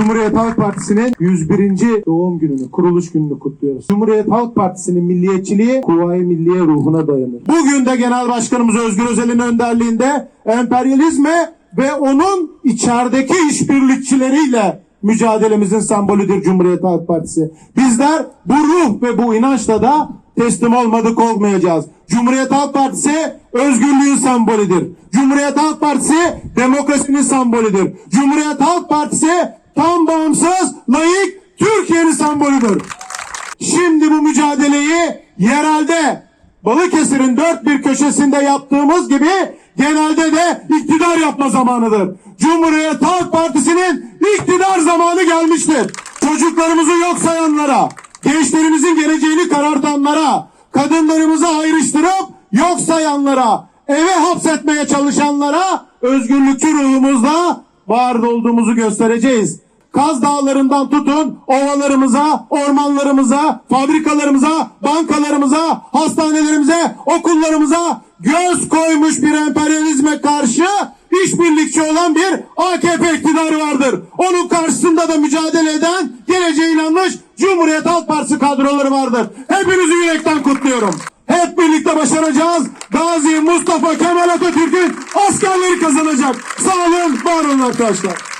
Cumhuriyet Halk Partisi'nin 101. doğum gününü, kuruluş gününü kutluyoruz. Cumhuriyet Halk Partisi'nin milliyetçiliği Kuvayi Milliye ruhuna dayanır. Bugün de Genel Başkanımız Özgür Özel'in önderliğinde emperyalizme ve onun içerideki işbirlikçileriyle mücadelemizin sembolüdür Cumhuriyet Halk Partisi. Bizler bu ruh ve bu inançla da teslim olmadık olmayacağız. Cumhuriyet Halk Partisi özgürlüğün sembolüdür. Cumhuriyet Halk Partisi demokrasinin sembolüdür. Cumhuriyet Halk Partisi tam bağımsız, layık Türkiye'nin sembolüdür. Şimdi bu mücadeleyi yerelde Balıkesir'in dört bir köşesinde yaptığımız gibi genelde de iktidar yapma zamanıdır. Cumhuriyet Halk Partisi'nin iktidar zamanı gelmiştir. Çocuklarımızı yok sayanlara, gençlerimizin geleceğini karartanlara, kadınlarımızı ayrıştırıp yok sayanlara, eve hapsetmeye çalışanlara özgürlükçü ruhumuzla var olduğumuzu göstereceğiz. Kaz Dağları'ndan tutun ovalarımıza, ormanlarımıza, fabrikalarımıza, bankalarımıza, hastanelerimize, okullarımıza göz koymuş bir emperyalizme karşı işbirlikçi olan bir AKP iktidarı vardır. Onun karşısında da mücadele eden geleceğe inanmış Cumhuriyet Halk Partisi kadroları vardır. Hepinizi yürekten kutluyorum. Hep birlikte başaracağız. Gazi Mustafa Kemal Atatürk'ün askerleri kazanacak. Sağ olun, var olun arkadaşlar.